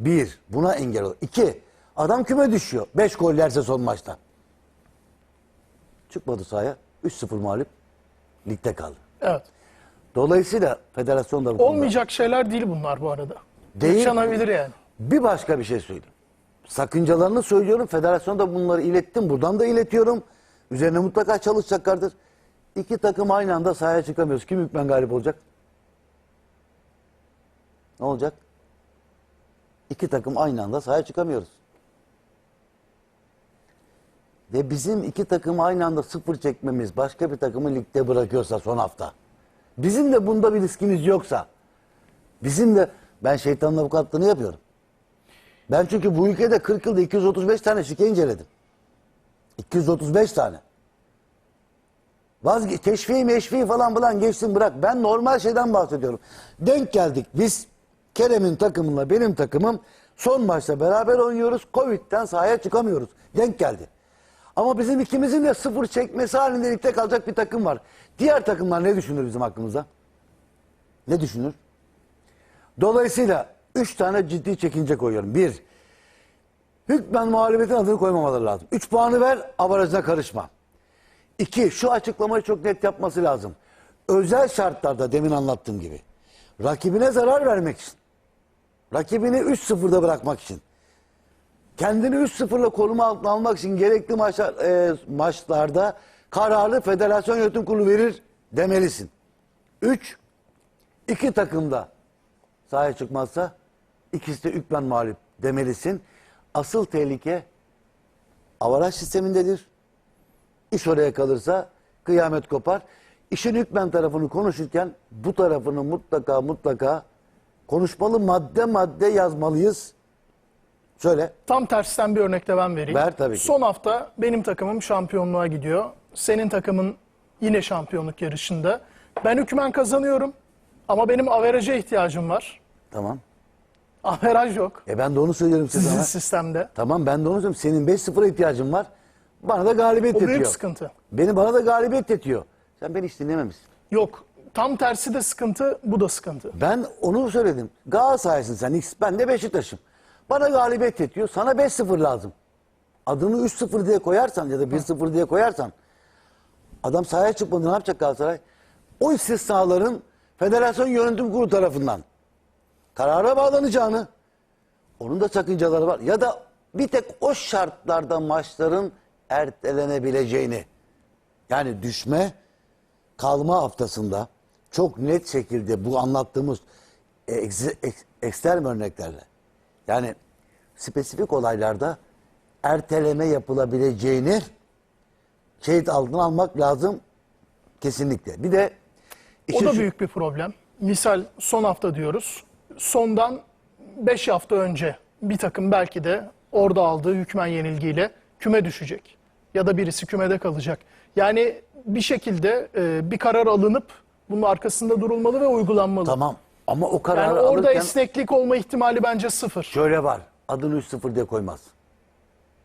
Bir, buna engel ol. İki, adam küme düşüyor. Beş gol yerse son maçta. Çıkmadı sahaya. 3-0 mağlup. Ligde kaldı. Evet. Dolayısıyla federasyon da bu konuda- Olmayacak şeyler değil bunlar bu arada. Değil. Yaşanabilir yani. Bir başka bir şey söyleyeyim. Sakıncalarını söylüyorum. Federasyona da bunları ilettim. Buradan da iletiyorum. Üzerine mutlaka çalışacaklardır. İki takım aynı anda sahaya çıkamıyoruz. Kim hükmen galip olacak? Ne olacak? İki takım aynı anda sahaya çıkamıyoruz. Ve bizim iki takım aynı anda sıfır çekmemiz başka bir takımı ligde bırakıyorsa son hafta. Bizim de bunda bir riskimiz yoksa. Bizim de ben şeytanın avukatlığını yapıyorum. Ben çünkü bu ülkede 40 yılda 235 tane şike inceledim. 235 tane. Vazge teşfiği meşfiği falan falan geçsin bırak. Ben normal şeyden bahsediyorum. Denk geldik biz. Kerem'in takımıyla benim takımım son maçta beraber oynuyoruz. Covid'den sahaya çıkamıyoruz. Denk geldi. Ama bizim ikimizin de sıfır çekmesi halinde ligde kalacak bir takım var. Diğer takımlar ne düşünür bizim hakkımızda? Ne düşünür? Dolayısıyla üç tane ciddi çekince koyuyorum. Bir, hükmen muhalefetin adını koymamaları lazım. Üç puanı ver, avarajına karışma. İki, şu açıklamayı çok net yapması lazım. Özel şartlarda demin anlattığım gibi. Rakibine zarar vermek için. Rakibini 3-0'da bırakmak için. Kendini 3-0'la koruma altına almak için gerekli maçlar, e, maçlarda kararı federasyon yönetim kurulu verir demelisin. Üç, iki takımda sahaya çıkmazsa ikisi de hükmen mağlup demelisin. Asıl tehlike avaraj sistemindedir. İş oraya kalırsa kıyamet kopar. İşin hükmen tarafını konuşurken bu tarafını mutlaka mutlaka konuşmalı madde madde yazmalıyız. Söyle. Tam tersten bir örnek de ben vereyim. Ver tabii ki. Son hafta benim takımım şampiyonluğa gidiyor. Senin takımın yine şampiyonluk yarışında. Ben hükmen kazanıyorum ama benim averaja ihtiyacım var. Tamam. Averaj yok E ben de onu söylüyorum size sizin sana. sistemde. Tamam ben de onu söylüyorum. Senin 5-0'a ihtiyacın var. Bana da galibiyet O büyük yetiyor. sıkıntı. Beni bana da galibiyet yetiyor. Sen beni hiç dinlememişsin. Yok. Tam tersi de sıkıntı, bu da sıkıntı. Ben onu söyledim. Galatasaray'sın sen. Ben de Beşiktaş'ım. Bana galibiyet yetiyor. Sana 5-0 lazım. Adını 3-0 diye koyarsan ya da 1-0 diye koyarsan adam sahaya çıkmadı ne yapacak Galatasaray? O istisnaların federasyon yönetim kurulu tarafından karara bağlanacağını onun da sakıncaları var. Ya da bir tek o şartlarda maçların ertelenebileceğini yani düşme kalma haftasında çok net şekilde bu anlattığımız ex- ex- ekstrem örneklerle yani spesifik olaylarda erteleme yapılabileceğini şehit altına almak lazım kesinlikle. Bir de O da şu- büyük bir problem. Misal son hafta diyoruz. Sondan 5 hafta önce bir takım belki de orada aldığı hükmen yenilgiyle küme düşecek. Ya da birisi kümede kalacak. Yani bir şekilde e, bir karar alınıp bunun arkasında durulmalı ve uygulanmalı. tamam ama o kararı Yani orada alırken esneklik olma ihtimali bence sıfır. şöyle var. Adını 3-0 diye koymaz.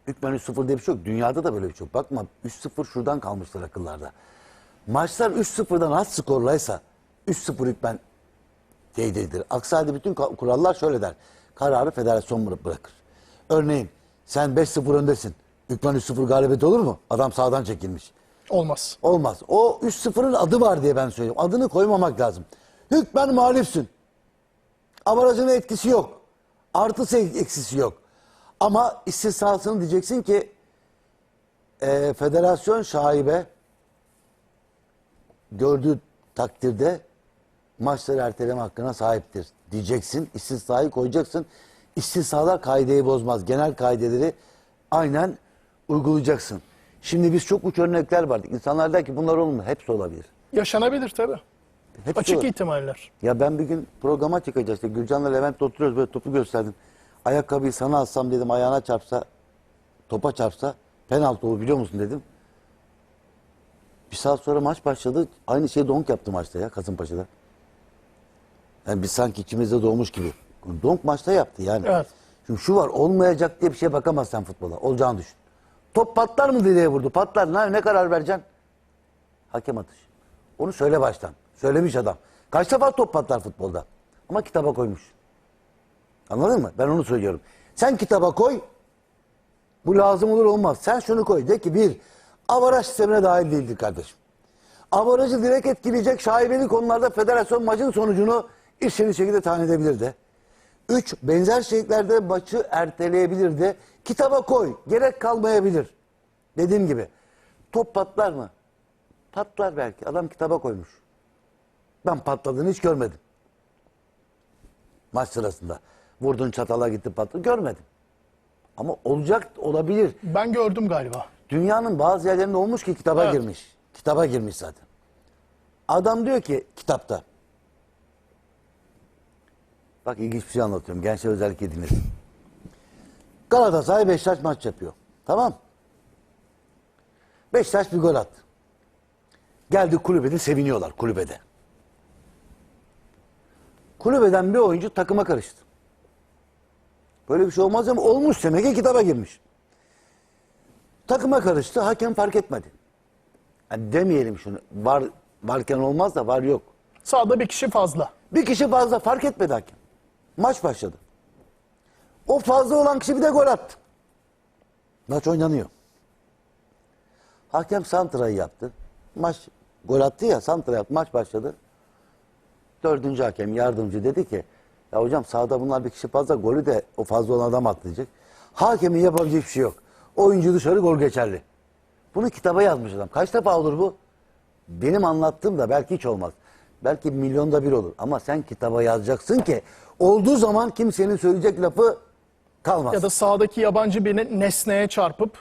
Hükmen 3-0 diye bir şey yok. Dünyada da böyle bir şey yok. Bakma 3-0 şuradan kalmışlar akıllarda. Maçlar 3-0'dan az skorlaysa 3-0 hükmen değildir. Aksi halde bütün kurallar şöyle der. Kararı federasyon bıra- bırakır. Örneğin sen 5-0 öndesin. Hükmen 3-0 galibiyet olur mu? Adam sağdan çekilmiş. Olmaz. Olmaz. O 3-0'ın adı var diye ben söylüyorum. Adını koymamak lazım. Hükmen mağlupsün. Avarajına etkisi yok. Artısı eksisi yok. Ama istisnasını diyeceksin ki e, federasyon şaibe gördüğü takdirde maçları erteleme hakkına sahiptir diyeceksin. İstisnayı koyacaksın. İstisnalar kaideyi bozmaz. Genel kaideleri aynen uygulayacaksın. Şimdi biz çok uç örnekler vardık. İnsanlar der ki bunlar olmuyor. Hepsi olabilir. Yaşanabilir tabii. Hepsi Açık olabilir. ihtimaller. Ya ben bir gün programa çıkacağız. İşte Gülcan'la Levent'le oturuyoruz böyle topu gösterdim. Ayakkabıyı sana alsam dedim ayağına çarpsa, topa çarpsa penaltı olur biliyor musun dedim. Bir saat sonra maç başladı. Aynı şeyi Donk yaptı maçta ya Kasımpaşa'da. Yani biz sanki içimizde doğmuş gibi. Donk maçta yaptı yani. Evet. Şimdi şu var olmayacak diye bir şeye bakamazsın sen futbola. Olacağını düşün. Top patlar mı direğe vurdu? Patlar. Ne, ne karar vereceksin? Hakem atış. Onu söyle baştan. Söylemiş adam. Kaç defa top patlar futbolda? Ama kitaba koymuş. Anladın mı? Ben onu söylüyorum. Sen kitaba koy. Bu lazım olur olmaz. Sen şunu koy. De ki bir, avaraj sistemine dahil değildir kardeşim. Avarajı direkt etkileyecek şaibeli konularda federasyon maçın sonucunu işini şekilde tayin edebilir de. Üç, benzer şekillerde maçı erteleyebilir de. Kitaba koy. Gerek kalmayabilir. Dediğim gibi. Top patlar mı? Patlar belki. Adam kitaba koymuş. Ben patladığını hiç görmedim. Maç sırasında. Vurdun çatala gitti patladı. Görmedim. Ama olacak olabilir. Ben gördüm galiba. Dünyanın bazı yerlerinde olmuş ki kitaba Evet. girmiş. Kitaba girmiş zaten. Adam diyor ki kitapta. Bak ilginç bir şey anlatıyorum. Gençler özellikle dinlesin. Galatasaray Beşiktaş maç yapıyor. Tamam. Beşiktaş bir gol attı. Geldi kulübede seviniyorlar kulübede. Kulübeden bir oyuncu takıma karıştı. Böyle bir şey olmaz ama olmuş demek ki kitaba girmiş. Takıma karıştı. Hakem fark etmedi. Yani demeyelim şunu. Var varken olmaz da var yok. Sağda bir kişi fazla. Bir kişi fazla fark etmedi hakem. Maç başladı. O fazla olan kişi bir de gol attı. Maç oynanıyor. Hakem santrayı yaptı. Maç gol attı ya santra yaptı. Maç başladı. Dördüncü hakem yardımcı dedi ki ya hocam sahada bunlar bir kişi fazla golü de o fazla olan adam atlayacak. Hakemin yapabilecek bir şey yok. Oyuncu dışarı gol geçerli. Bunu kitaba yazmış adam. Kaç defa olur bu? Benim anlattığım da belki hiç olmaz. Belki milyonda bir olur. Ama sen kitaba yazacaksın ki olduğu zaman kimsenin söyleyecek lafı kalmaz. Ya da sağdaki yabancı bir nesneye çarpıp